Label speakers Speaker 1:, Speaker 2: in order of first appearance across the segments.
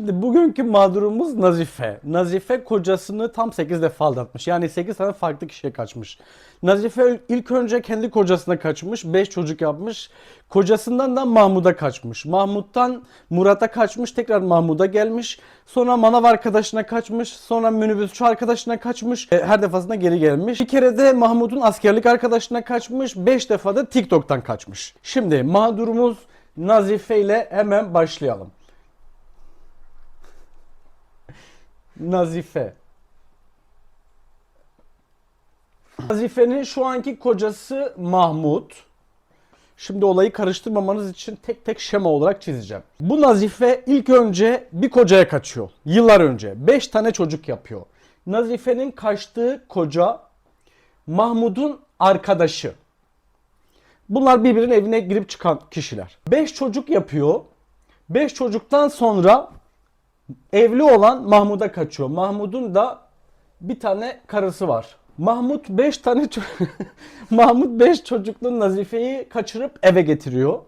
Speaker 1: Şimdi bugünkü mağdurumuz Nazife. Nazife kocasını tam 8 defa aldatmış. Yani 8 tane farklı kişiye kaçmış. Nazife ilk önce kendi kocasına kaçmış. 5 çocuk yapmış. Kocasından da Mahmud'a kaçmış. Mahmut'tan Murat'a kaçmış. Tekrar Mahmud'a gelmiş. Sonra manav arkadaşına kaçmış. Sonra minibüsçü arkadaşına kaçmış. E, Her defasında geri gelmiş. Bir kere de Mahmut'un askerlik arkadaşına kaçmış. 5 defa da TikTok'tan kaçmış. Şimdi mağdurumuz Nazife ile hemen başlayalım. Nazife. Nazife'nin şu anki kocası Mahmut. Şimdi olayı karıştırmamanız için tek tek şema olarak çizeceğim. Bu Nazife ilk önce bir kocaya kaçıyor. Yıllar önce. 5 tane çocuk yapıyor. Nazife'nin kaçtığı koca Mahmut'un arkadaşı. Bunlar birbirinin evine girip çıkan kişiler. 5 çocuk yapıyor. 5 çocuktan sonra evli olan Mahmud'a kaçıyor. Mahmud'un da bir tane karısı var. Mahmut 5 tane Mahmut 5 çocuklu Nazife'yi kaçırıp eve getiriyor.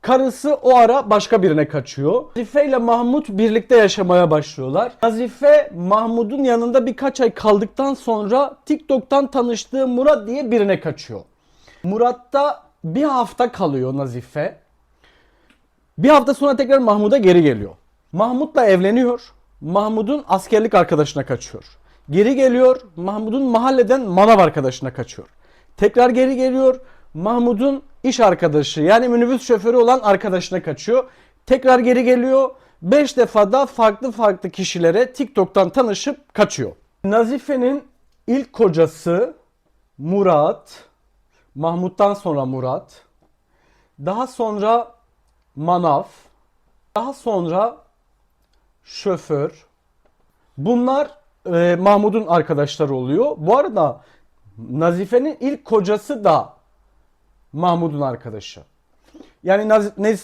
Speaker 1: Karısı o ara başka birine kaçıyor. Nazife ile Mahmut birlikte yaşamaya başlıyorlar. Nazife Mahmut'un yanında birkaç ay kaldıktan sonra TikTok'tan tanıştığı Murat diye birine kaçıyor. Murat'ta bir hafta kalıyor Nazife. Bir hafta sonra tekrar Mahmud'a geri geliyor. Mahmut'la evleniyor. Mahmud'un askerlik arkadaşına kaçıyor. Geri geliyor. Mahmud'un mahalleden manav arkadaşına kaçıyor. Tekrar geri geliyor. Mahmud'un iş arkadaşı yani minibüs şoförü olan arkadaşına kaçıyor. Tekrar geri geliyor. 5 defa da farklı farklı kişilere TikTok'tan tanışıp kaçıyor. Nazife'nin ilk kocası Murat, Mahmut'tan sonra Murat, daha sonra manav, daha sonra şoför. Bunlar e, Mahmud'un arkadaşları oluyor. Bu arada Nazife'nin ilk kocası da Mahmud'un arkadaşı. Yani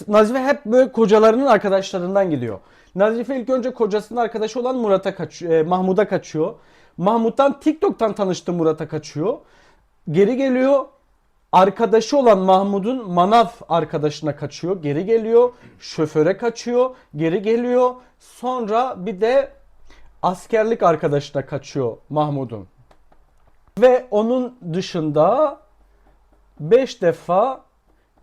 Speaker 1: Nazife hep böyle kocalarının arkadaşlarından gidiyor. Nazife ilk önce kocasının arkadaşı olan Murat'a kaçıyor, e, Mahmud'a kaçıyor. Mahmut'tan TikTok'tan tanıştı Murat'a kaçıyor. Geri geliyor. Arkadaşı olan Mahmud'un manav arkadaşına kaçıyor. Geri geliyor. Şoföre kaçıyor. Geri geliyor. Sonra bir de askerlik arkadaşına kaçıyor Mahmud'un. Ve onun dışında 5 defa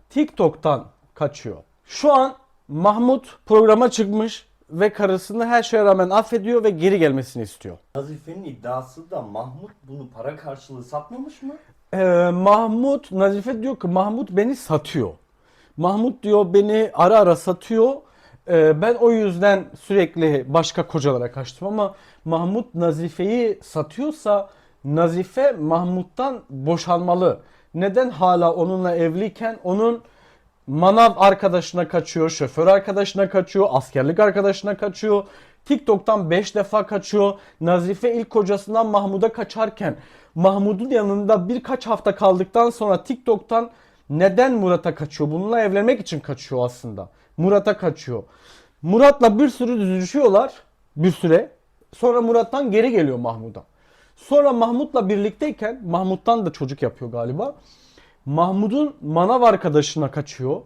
Speaker 1: TikTok'tan kaçıyor. Şu an Mahmut programa çıkmış ve karısını her şeye rağmen affediyor ve geri gelmesini istiyor.
Speaker 2: Nazife'nin iddiası da Mahmut bunu para karşılığı satmamış mı?
Speaker 1: Ee, Mahmut, Nazife diyor ki Mahmut beni satıyor. Mahmut diyor beni ara ara satıyor. Ee, ben o yüzden sürekli başka kocalara kaçtım ama Mahmut Nazife'yi satıyorsa Nazife Mahmut'tan boşanmalı. Neden hala onunla evliyken onun manav arkadaşına kaçıyor, şoför arkadaşına kaçıyor, askerlik arkadaşına kaçıyor. TikTok'tan 5 defa kaçıyor. Nazife ilk kocasından Mahmud'a kaçarken Mahmud'un yanında birkaç hafta kaldıktan sonra TikTok'tan neden Murat'a kaçıyor? Bununla evlenmek için kaçıyor aslında. Murat'a kaçıyor. Murat'la bir sürü düzüşüyorlar bir süre. Sonra Murat'tan geri geliyor Mahmud'a. Sonra Mahmut'la birlikteyken Mahmut'tan da çocuk yapıyor galiba. Mahmut'un manav arkadaşına kaçıyor.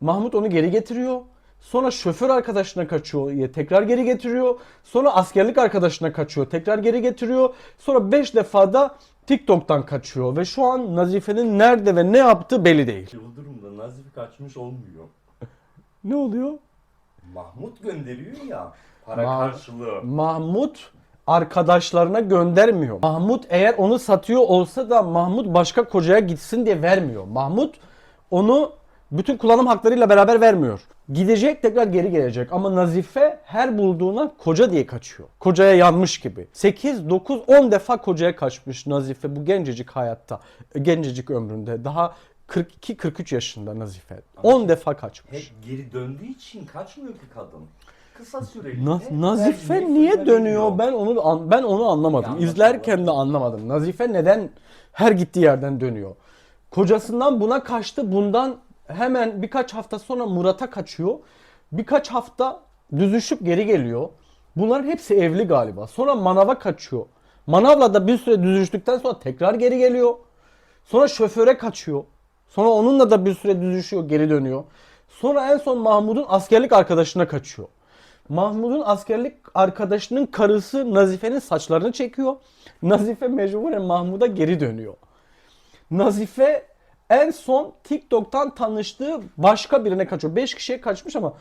Speaker 1: Mahmut onu geri getiriyor. Sonra şoför arkadaşına kaçıyor. Tekrar geri getiriyor. Sonra askerlik arkadaşına kaçıyor. Tekrar geri getiriyor. Sonra 5 defa da TikTok'tan kaçıyor. Ve şu an Nazife'nin nerede ve ne yaptığı belli değil.
Speaker 2: Bu durumda Nazife kaçmış olmuyor.
Speaker 1: Ne oluyor?
Speaker 2: Mahmut gönderiyor ya para
Speaker 1: Ma-
Speaker 2: karşılığı.
Speaker 1: Mahmut arkadaşlarına göndermiyor. Mahmut eğer onu satıyor olsa da Mahmut başka kocaya gitsin diye vermiyor. Mahmut onu bütün kullanım haklarıyla beraber vermiyor. Gidecek tekrar geri gelecek ama Nazife her bulduğuna koca diye kaçıyor. Kocaya yanmış gibi. 8, 9, 10 defa kocaya kaçmış Nazife bu gencecik hayatta. Gencecik ömründe. Daha 42-43 yaşında Nazife. 10 defa kaçmış.
Speaker 2: Hep geri döndüğü için kaçmıyor ki kadın. Kısa süreli.
Speaker 1: Na- Nazife niye dönüyor? Ben onu an- ben onu anlamadım.
Speaker 2: Yanlış
Speaker 1: İzlerken de anlamadım. Nazife neden her gittiği yerden dönüyor? Kocasından buna kaçtı. Bundan hemen birkaç hafta sonra Murat'a kaçıyor. Birkaç hafta düzüşüp geri geliyor. Bunların hepsi evli galiba. Sonra Manav'a kaçıyor. Manav'la da bir süre düzüştükten sonra tekrar geri geliyor. Sonra şoföre kaçıyor. Sonra onunla da bir süre düzüşüyor, geri dönüyor. Sonra en son Mahmud'un askerlik arkadaşına kaçıyor. Mahmut'un askerlik arkadaşının karısı Nazife'nin saçlarını çekiyor. Nazife mecburen Mahmut'a geri dönüyor. Nazife en son TikTok'tan tanıştığı başka birine kaçıyor. 5 kişiye kaçmış ama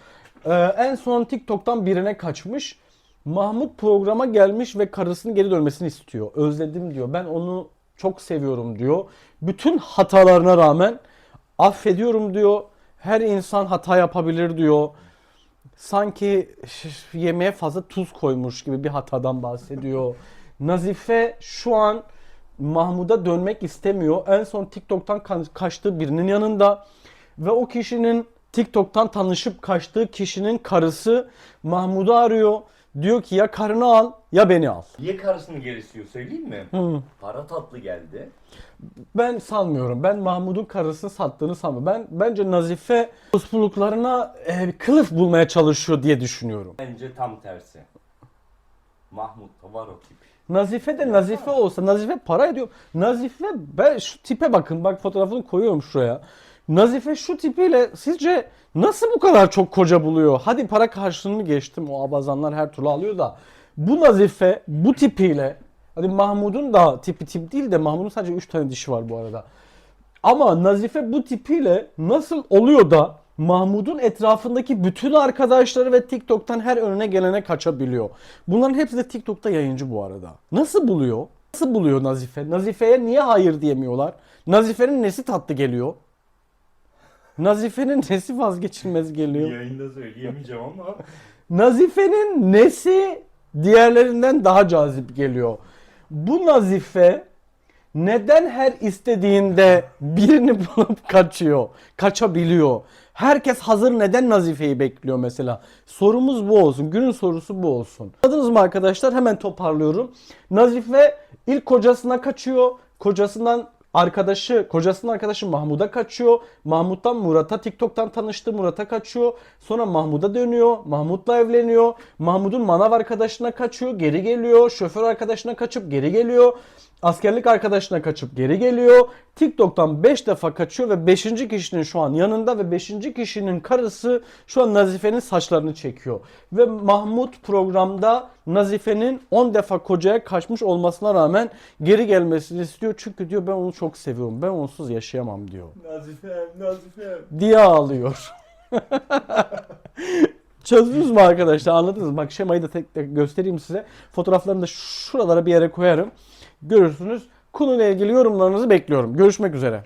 Speaker 1: e, en son TikTok'tan birine kaçmış. Mahmut programa gelmiş ve karısının geri dönmesini istiyor. Özledim diyor. Ben onu çok seviyorum diyor. Bütün hatalarına rağmen affediyorum diyor. Her insan hata yapabilir diyor. Sanki yemeğe fazla tuz koymuş gibi bir hatadan bahsediyor. Nazife şu an Mahmud'a dönmek istemiyor. En son TikTok'tan ka- kaçtığı birinin yanında ve o kişinin TikTok'tan tanışıp kaçtığı kişinin karısı Mahmud'u arıyor. Diyor ki ya karını al ya beni al.
Speaker 2: Niye karısını geri istiyor söyleyeyim mi?
Speaker 1: Hı.
Speaker 2: Para tatlı geldi.
Speaker 1: Ben sanmıyorum. Ben Mahmud'un karısını sattığını sanmıyorum. Ben bence Nazife uspuluklarına e, kılıf bulmaya çalışıyor diye düşünüyorum.
Speaker 2: Bence tam tersi. Mahmut'ta var o tip.
Speaker 1: Nazife de Nazife olsa Nazife para ediyor. Nazife ben şu tipe bakın bak fotoğrafını koyuyorum şuraya. Nazife şu tipiyle sizce nasıl bu kadar çok koca buluyor? Hadi para karşılığını geçtim. O abazanlar her türlü alıyor da. Bu Nazife bu tipiyle hadi Mahmud'un da tipi tip değil de Mahmud'un sadece 3 tane dişi var bu arada. Ama Nazife bu tipiyle nasıl oluyor da Mahmud'un etrafındaki bütün arkadaşları ve TikTok'tan her önüne gelene kaçabiliyor. Bunların hepsi de TikTok'ta yayıncı bu arada. Nasıl buluyor? Nasıl buluyor Nazife? Nazife'ye niye hayır diyemiyorlar? Nazife'nin nesi tatlı geliyor? Nazife'nin nesi vazgeçilmez geliyor?
Speaker 2: Yayında söyleyemeyeceğim ama.
Speaker 1: Nazife'nin nesi diğerlerinden daha cazip geliyor? Bu Nazife neden her istediğinde birini bulup kaçıyor, kaçabiliyor? Herkes hazır neden Nazife'yi bekliyor mesela? Sorumuz bu olsun. Günün sorusu bu olsun. Anladınız mı arkadaşlar? Hemen toparlıyorum. Nazife ilk kocasına kaçıyor. Kocasından arkadaşı, kocasının arkadaşı Mahmud'a kaçıyor. Mahmut'tan Murat'a TikTok'tan tanıştı. Murat'a kaçıyor. Sonra Mahmud'a dönüyor. Mahmut'la evleniyor. Mahmud'un manav arkadaşına kaçıyor. Geri geliyor. Şoför arkadaşına kaçıp geri geliyor. Askerlik arkadaşına kaçıp geri geliyor. TikTok'tan 5 defa kaçıyor ve 5. kişinin şu an yanında ve 5. kişinin karısı şu an Nazife'nin saçlarını çekiyor. Ve Mahmut programda Nazife'nin 10 defa kocaya kaçmış olmasına rağmen geri gelmesini istiyor. Çünkü diyor ben onu çok seviyorum. Ben onsuz yaşayamam diyor.
Speaker 2: Nazifem, Nazifem.
Speaker 1: Diye ağlıyor. Çözdünüz mü arkadaşlar? Anladınız mı? Bak şemayı da tek tek göstereyim size. Fotoğraflarını da şuralara bir yere koyarım. Görürsünüz. Konuyla ilgili yorumlarınızı bekliyorum. Görüşmek üzere.